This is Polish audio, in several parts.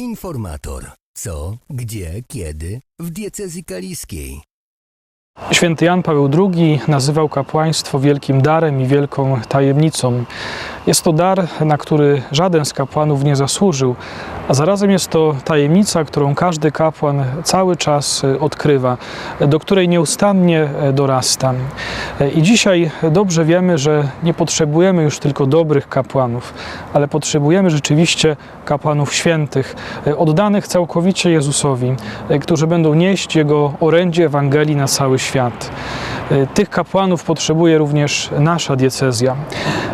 Informator. Co, gdzie, kiedy w diecezji kaliskiej. Święty Jan Paweł II nazywał kapłaństwo wielkim darem i wielką tajemnicą. Jest to dar, na który żaden z kapłanów nie zasłużył, a zarazem jest to tajemnica, którą każdy kapłan cały czas odkrywa, do której nieustannie dorasta. I dzisiaj dobrze wiemy, że nie potrzebujemy już tylko dobrych kapłanów, ale potrzebujemy rzeczywiście kapłanów świętych, oddanych całkowicie Jezusowi, którzy będą nieść Jego orędzie Ewangelii na cały świat. E, Tych kapłanów potrzebuje również nasza diecezja.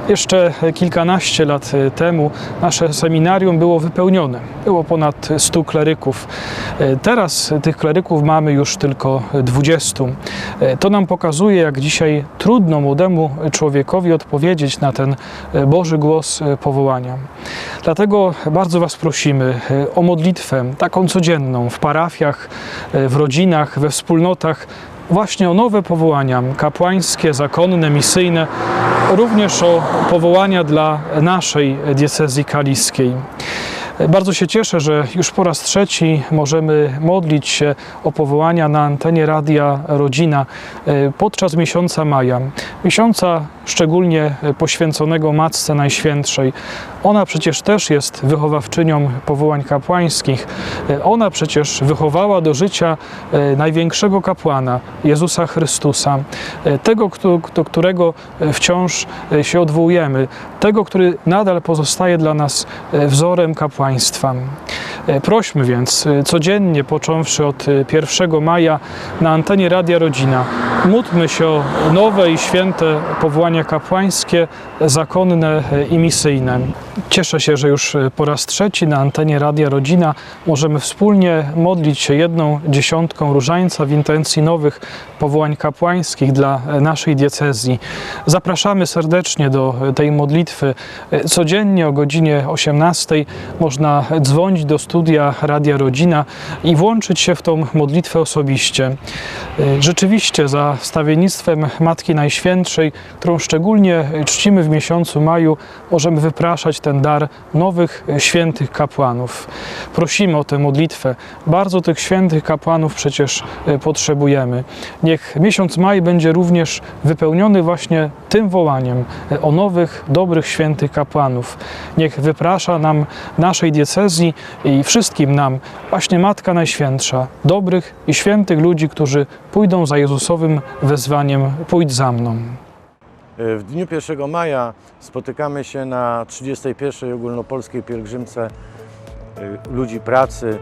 Jeszcze kilkanaście lat e, temu nasze seminarium było wypełnione. Było ponad 100 kleryków. E, Teraz tych kleryków mamy już tylko 20. E, To nam pokazuje, jak dzisiaj trudno młodemu człowiekowi odpowiedzieć na ten Boży głos powołania. Dlatego bardzo Was prosimy o modlitwę taką codzienną w parafiach, w rodzinach, we wspólnotach, właśnie o nowe powołania kapłańskie, zakonne, misyjne, również o powołania dla naszej diecezji kaliskiej. Bardzo się cieszę, że już po raz trzeci możemy modlić się o powołania na antenie Radia Rodzina e, podczas miesiąca maja. Miesiąca szczególnie poświęconego Matce Najświętszej. Ona przecież też jest wychowawczynią powołań kapłańskich. E, Ona przecież wychowała do życia e, największego kapłana, Jezusa Chrystusa, e, tego, do którego e, wciąż e, się odwołujemy, tego, który nadal pozostaje dla nas e, wzorem kapłaństwa. E, Prośmy więc e, codziennie, począwszy od e, 1 maja na antenie Radia Rodzina, módlmy się o nowe i święte powołania kapłańskie, zakonne e, i misyjne. Cieszę się, że już e, po raz trzeci na antenie Radia Rodzina możemy wspólnie modlić się jedną dziesiątką różańca w intencji nowych powołań kapłańskich dla e, naszej diecezji. Zapraszamy serdecznie do e, tej modlitwy. E, Codziennie o godzinie 18 można dzwonić do studia Radia Rodzina i włączyć się w tą modlitwę osobiście. E, Rzeczywiście za wstawiennictwem Matki Najświętszej, którą szczególnie czcimy w miesiącu maju, możemy wypraszać ten dar nowych świętych kapłanów. Prosimy o tę modlitwę. Bardzo tych świętych kapłanów przecież e, potrzebujemy. Niech miesiąc maj będzie również wypełniony właśnie tym wołaniem e, o nowych, dobrych, świętych kapłanów. Niech wyprasza nam naszej diecezji i wszystkim nam właśnie Matka Najświętsza, dobrych i świętych ludzi, którzy pójdą za Jezusowym wezwaniem pójdź za mną. W dniu 1 maja spotykamy się na 31. ogólnopolskiej pielgrzymce y, ludzi pracy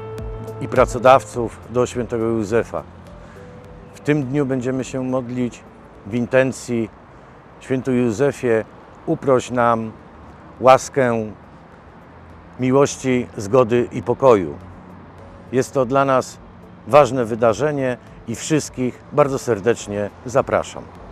i pracodawców do świętego Józefa. W tym dniu będziemy się modlić w intencji Święty Józefie uproś nam łaskę miłości, zgody i pokoju. Jest to dla nas ważne wydarzenie i wszystkich bardzo serdecznie zapraszam.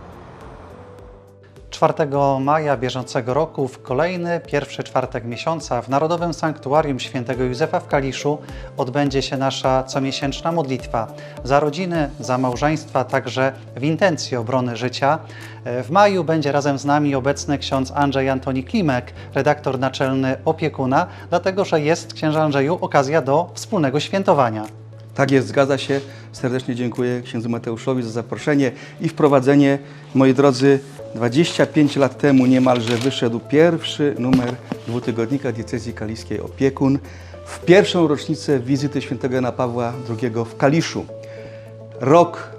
4 maja bieżącego roku, w kolejny pierwszy czwartek miesiąca, w Narodowym Sanktuarium Świętego Józefa w Kaliszu odbędzie się nasza comiesięczna modlitwa za rodziny, za małżeństwa, także w intencji obrony życia. W maju będzie razem z nami obecny ksiądz Andrzej Antoni Klimek, redaktor naczelny opiekuna, dlatego że jest, księże Andrzeju, okazja do wspólnego świętowania. Tak jest, zgadza się. Serdecznie dziękuję księdzu Mateuszowi za zaproszenie i wprowadzenie. Moi drodzy, 25 lat temu niemalże wyszedł pierwszy numer dwutygodnika diecezji kaliskiej Opiekun w pierwszą rocznicę wizyty świętego Jana Pawła II w Kaliszu. Rok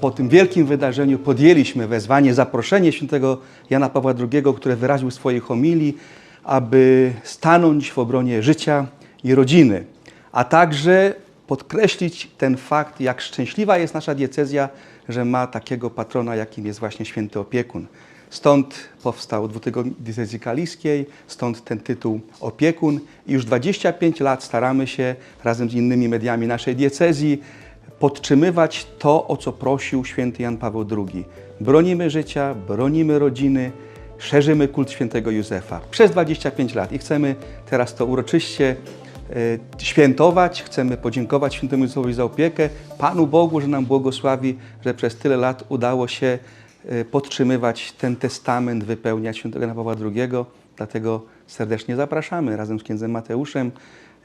po tym wielkim wydarzeniu podjęliśmy wezwanie, zaproszenie świętego Jana Pawła II, które wyraził w swojej homilii, aby stanąć w obronie życia i rodziny, a także podkreślić ten fakt, jak szczęśliwa jest nasza diecezja, że ma takiego patrona, jakim jest właśnie święty opiekun. Stąd powstał dwutygodnik diecezji kaliskiej, stąd ten tytuł opiekun i już 25 lat staramy się razem z innymi mediami naszej diecezji podtrzymywać to, o co prosił święty Jan Paweł II. Bronimy życia, bronimy rodziny, szerzymy kult świętego Józefa przez 25 lat i chcemy teraz to uroczyście świętować. Chcemy podziękować świętemu Józefowi za opiekę, Panu Bogu, że nam błogosławi, że przez tyle lat udało się e, podtrzymywać ten testament, wypełniać świętego Jana Pawła II. Dlatego serdecznie zapraszamy razem z księdzem Mateuszem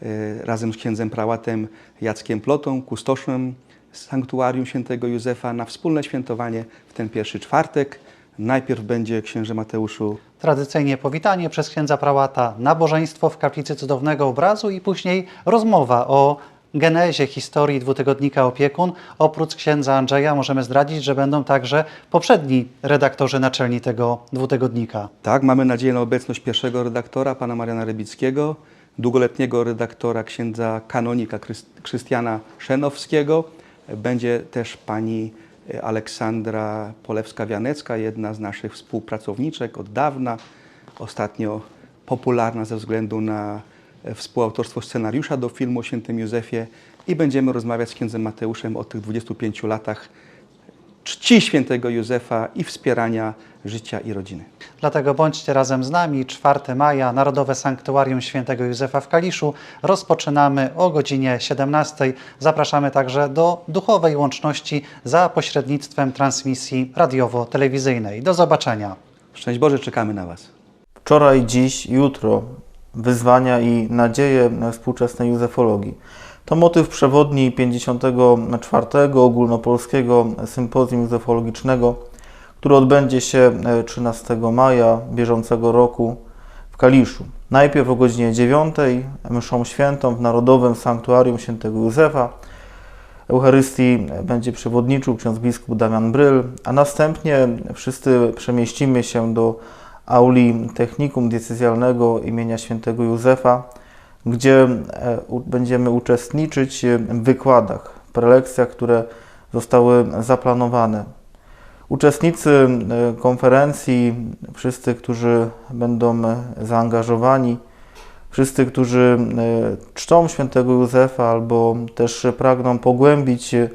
e, razem z księdzem prałatem Jackiem Plotą, kustoszem Sanktuarium Świętego Józefa na wspólne świętowanie w ten pierwszy czwartek. Najpierw będzie księże Mateuszu Tradycyjnie powitanie przez księdza prałata, nabożeństwo w kaplicy cudownego obrazu i później rozmowa o genezie historii dwutygodnika Opiekun. Oprócz księdza Andrzeja możemy zdradzić, że będą także poprzedni redaktorzy naczelni tego dwutygodnika. Tak, mamy nadzieję na obecność pierwszego redaktora, pana Mariana Rybickiego, długoletniego redaktora księdza kanonika Krys- Krystiana Szenowskiego. Będzie też pani Aleksandra Polewska-Wianecka, jedna z naszych współpracowniczek od dawna, ostatnio popularna ze względu na e, współautorstwo scenariusza do filmu o świętym Józefie i będziemy rozmawiać z księdzem Mateuszem o tych 25 latach czci świętego Józefa i wspierania życia i rodziny. Dlatego bądźcie razem z nami. 4 maja, Narodowe Sanktuarium Świętego Józefa w Kaliszu. Rozpoczynamy o godzinie 17. Zapraszamy także do duchowej łączności za pośrednictwem transmisji radiowo-telewizyjnej. Do zobaczenia. Szczęść Boże, czekamy na Was. Wczoraj, dziś, jutro wyzwania i nadzieje współczesnej józefologii. To motyw przewodni 54. ogólnopolskiego sympozjum józefologicznego, które odbędzie się 13 maja bieżącego roku w Kaliszu. Najpierw o godzinie 9 mszą świętą w Narodowym Sanktuarium Świętego Józefa. Eucharystii będzie przewodniczył ksiądz biskup Damian Bryl, a następnie wszyscy przemieścimy się do auli technikum diecezjalnego imienia świętego Józefa, gdzie e, będziemy uczestniczyć w wykładach, prelekcjach, które zostały zaplanowane. Uczestnicy e, konferencji, wszyscy, którzy będą e, zaangażowani, wszyscy, którzy e, czczą świętego Józefa albo też pragną pogłębić e,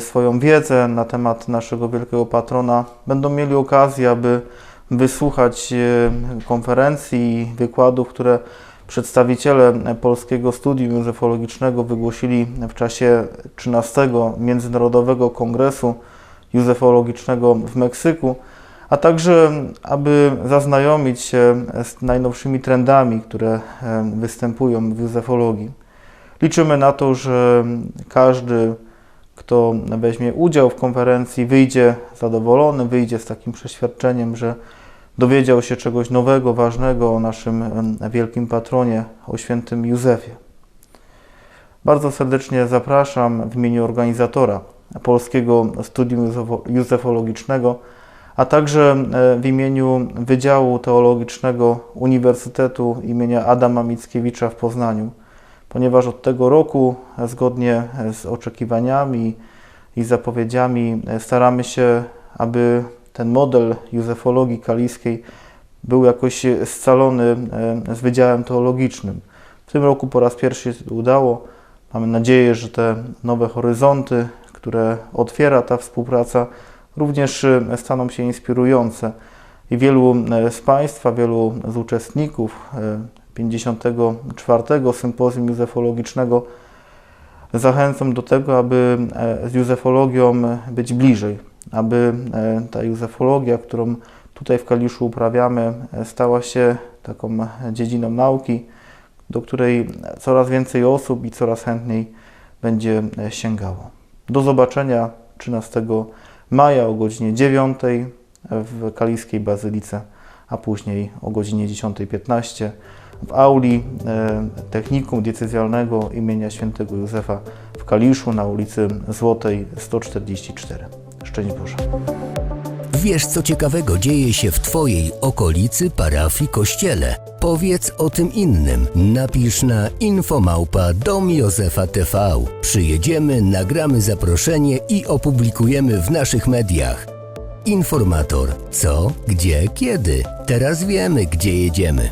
swoją wiedzę na temat naszego wielkiego patrona, będą mieli okazję, aby wysłuchać e, konferencji i wykładów, które przedstawiciele Polskiego Studium Józefologicznego wygłosili w czasie 13 Międzynarodowego Kongresu Józefologicznego w Meksyku, a także aby zaznajomić się z najnowszymi trendami, które e, występują w józefologii. Liczymy na to, że każdy, kto weźmie udział w konferencji, wyjdzie zadowolony, wyjdzie z takim przeświadczeniem, że dowiedział się czegoś nowego, ważnego o naszym wielkim patronie, o świętym Józefie. Bardzo serdecznie zapraszam w imieniu organizatora Polskiego Studium Józefo- Józefologicznego, a także e, w imieniu Wydziału Teologicznego Uniwersytetu imienia Adama Mickiewicza w Poznaniu, ponieważ od tego roku, e, zgodnie z oczekiwaniami i zapowiedziami, e, staramy się, aby ten model józefologii kaliskiej był jakoś scalony e, z Wydziałem Teologicznym. W tym roku po raz pierwszy się udało. Mamy nadzieję, że te nowe horyzonty, które otwiera ta współpraca, również e, staną się inspirujące. I wielu e, z Państwa, wielu z uczestników e, 54. Sympozjum Józefologicznego zachęcam do tego, aby z józefologią być bliżej, aby e, ta józefologia, którą tutaj w Kaliszu uprawiamy, e, stała się taką dziedziną nauki, do której coraz więcej osób i coraz chętniej będzie e, sięgało. Do zobaczenia 13 maja o godzinie 9 w Kaliskiej Bazylice, a później o godzinie 10.15 w auli e, Technikum Diecezjalnego imienia świętego Józefa w Kaliszu na ulicy Złotej 144. Szczęść Boże. Wiesz, co ciekawego dzieje się w Twojej okolicy, parafii, kościele? Powiedz o tym innym. Napisz na infomałpa dom Józefa TV. Przyjedziemy, nagramy zaproszenie i opublikujemy w naszych mediach. Informator. Co, gdzie, kiedy. Teraz wiemy, gdzie jedziemy.